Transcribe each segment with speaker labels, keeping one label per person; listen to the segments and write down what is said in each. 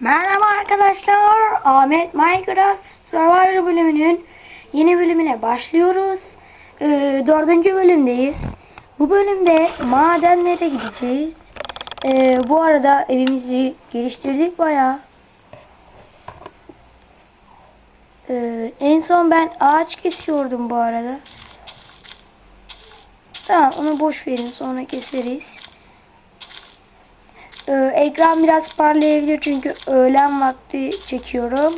Speaker 1: Merhaba arkadaşlar. Ahmet Minecraft Survivor bölümünün yeni bölümüne başlıyoruz. Ee, dördüncü bölümdeyiz. Bu bölümde madenlere gideceğiz. Ee, bu arada evimizi geliştirdik bayağı. Ee, en son ben ağaç kesiyordum bu arada. Tamam onu boş verin sonra keseriz. Ee, ekran biraz parlayabilir çünkü öğlen vakti çekiyorum.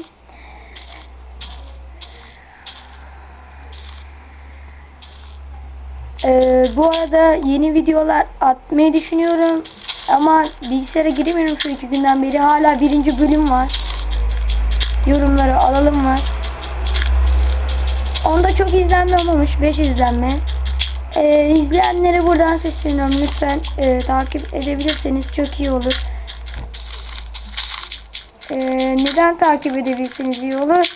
Speaker 1: Ee, bu arada yeni videolar atmayı düşünüyorum. Ama bilgisayara giremiyorum şu iki günden beri. Hala birinci bölüm var. Yorumları alalım var. Onda çok izlenme olmamış. 5 izlenme. Ee, izleyenlere buradan sesleniyorum. Lütfen e, takip edebilirseniz çok iyi olur. Ee, neden takip edebilirseniz iyi olur?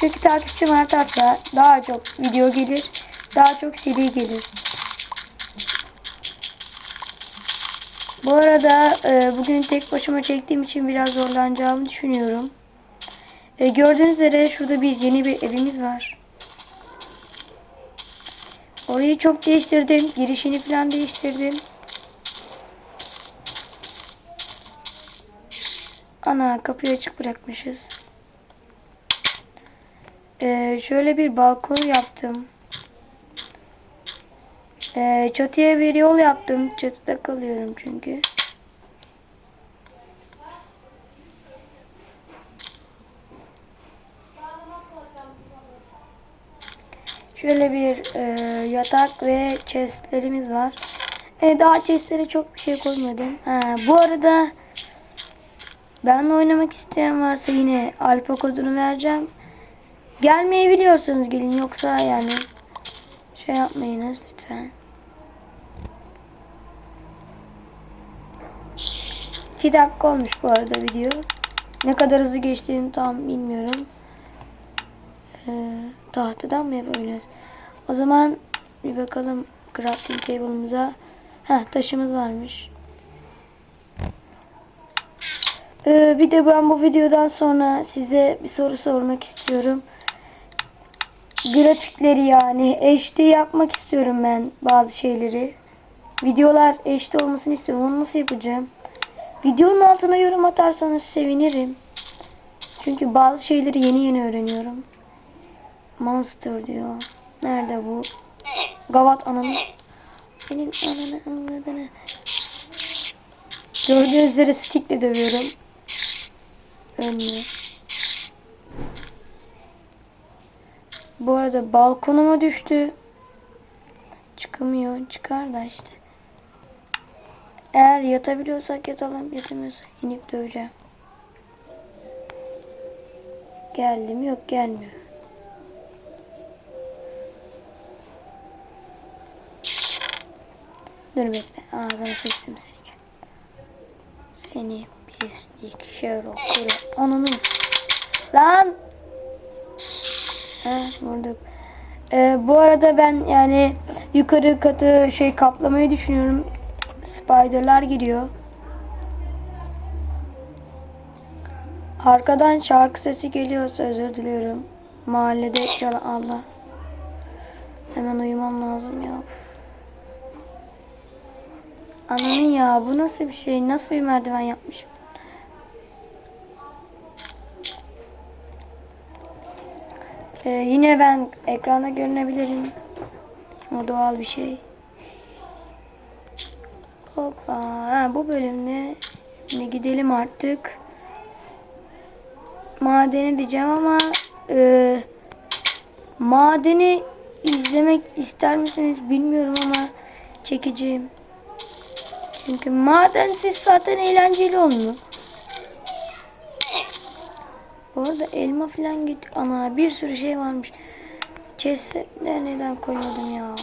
Speaker 1: Çünkü takipçim artarsa daha çok video gelir. Daha çok seri gelir. Bu arada e, bugün tek başıma çektiğim için biraz zorlanacağımı düşünüyorum. E, gördüğünüz üzere şurada bir yeni bir evimiz var. Orayı çok değiştirdim. Girişini falan değiştirdim. Ana kapıyı açık bırakmışız. Ee, şöyle bir balkon yaptım. Ee, çatıya bir yol yaptım. Çatıda kalıyorum çünkü. Şöyle bir e, yatak ve chestlerimiz var. E, daha chestlere çok bir şey koymadım. Ha, bu arada benle oynamak isteyen varsa yine alfa kodunu vereceğim. Gelmeyi biliyorsunuz gelin yoksa yani şey yapmayınız lütfen. İki dakika olmuş bu arada video. Ne kadar hızlı geçtiğini tam bilmiyorum. Ee, tahtadan mı yapabiliriz? O zaman bir bakalım crafting table'ımıza. Ha taşımız varmış. Ee, bir de ben bu videodan sonra size bir soru sormak istiyorum. Grafikleri yani HD yapmak istiyorum ben bazı şeyleri. Videolar HD olmasını istiyorum. Onu nasıl yapacağım? Videonun altına yorum atarsanız sevinirim. Çünkü bazı şeyleri yeni yeni öğreniyorum. Monster diyor. Nerede bu? Gavat ananı. Benim ananı anladığını. Gördüğünüz üzere stickle dövüyorum. Ölmüyor. Bu arada balkonuma düştü. Çıkamıyor. Çıkar da işte. Eğer yatabiliyorsak yatalım. Yatamıyorsak inip döveceğim. Geldim yok gelmiyor. Dur bekle. Ağzını sıçtım seni. Seni pislik Sherlock kuru. Ananı. Lan. Ha vurduk. Ee, bu arada ben yani yukarı katı şey kaplamayı düşünüyorum. Spiderlar giriyor. Arkadan şarkı sesi geliyorsa özür diliyorum. Mahallede yalan Allah. Hemen uyumam lazım ya. Ananı ya bu nasıl bir şey? Nasıl bir merdiven yapmışım? Ee, yine ben ekranda görünebilirim. O doğal bir şey. Hoppa. Ha, bu bölümde şimdi gidelim artık. Madeni diyeceğim ama e, madeni izlemek ister misiniz bilmiyorum ama çekeceğim. Çünkü madensiz zaten eğlenceli olmuyor. Bu arada elma falan git. Ana bir sürü şey varmış. Chest'e neden koymadım ya.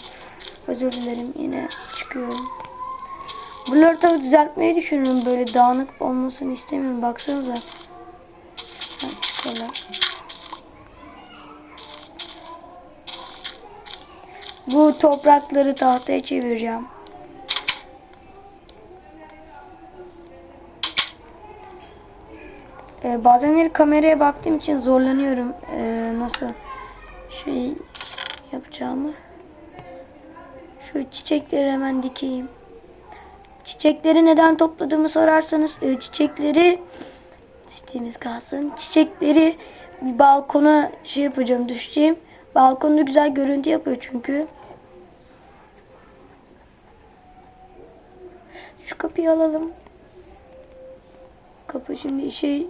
Speaker 1: Özür dilerim yine çıkıyorum. Bunları tabi düzeltmeyi düşünüyorum. Böyle dağınık olmasını istemiyorum. Baksanıza. Ha. Bu toprakları tahtaya çevireceğim. Ee, bazenleri kameraya baktığım için zorlanıyorum. Ee, nasıl şey yapacağımı. Şu çiçekleri hemen dikeyim. Çiçekleri neden topladığımı sorarsanız e, çiçekleri istediğiniz kalsın. Çiçekleri bir balkona şey yapacağım düşeceğim. Balkonda güzel görüntü yapıyor çünkü. Şu kapıyı alalım. Kapı şimdi işe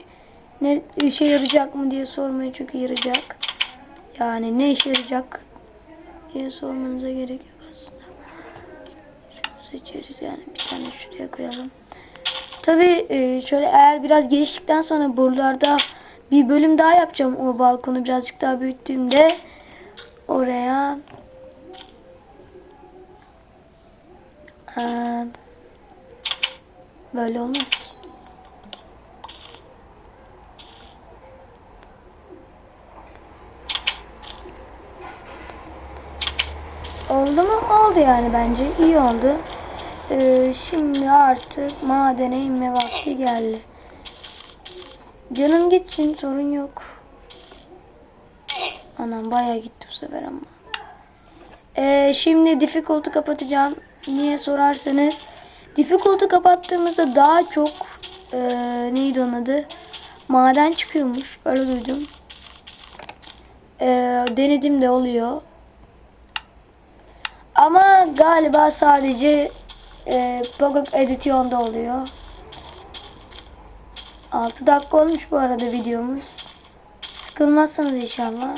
Speaker 1: ne işe yarayacak mı diye sormayın çünkü yarayacak. Yani ne işe yarayacak diye sormanıza gerek yok aslında. Seçeriz yani bir tane şuraya koyalım. Tabi şöyle eğer biraz geliştikten sonra buralarda bir bölüm daha yapacağım o balkonu birazcık daha büyüttüğümde oraya Eee, böyle olmaz. Oldu mu? Oldu yani bence. iyi oldu. Ee, şimdi artık madene inme vakti geldi. Canım gitsin sorun yok. Anam bayağı gitti bu sefer ama. Ee, şimdi difficult'u kapatacağım. Niye sorarsanız difficult'u kapattığımızda daha çok ee, neydi onun adı? Maden çıkıyormuş. Öyle duydum. Ee, denedim de oluyor. Ama galiba sadece e, Pogot Edition'da oluyor. 6 dakika olmuş bu arada videomuz. Sıkılmazsanız inşallah.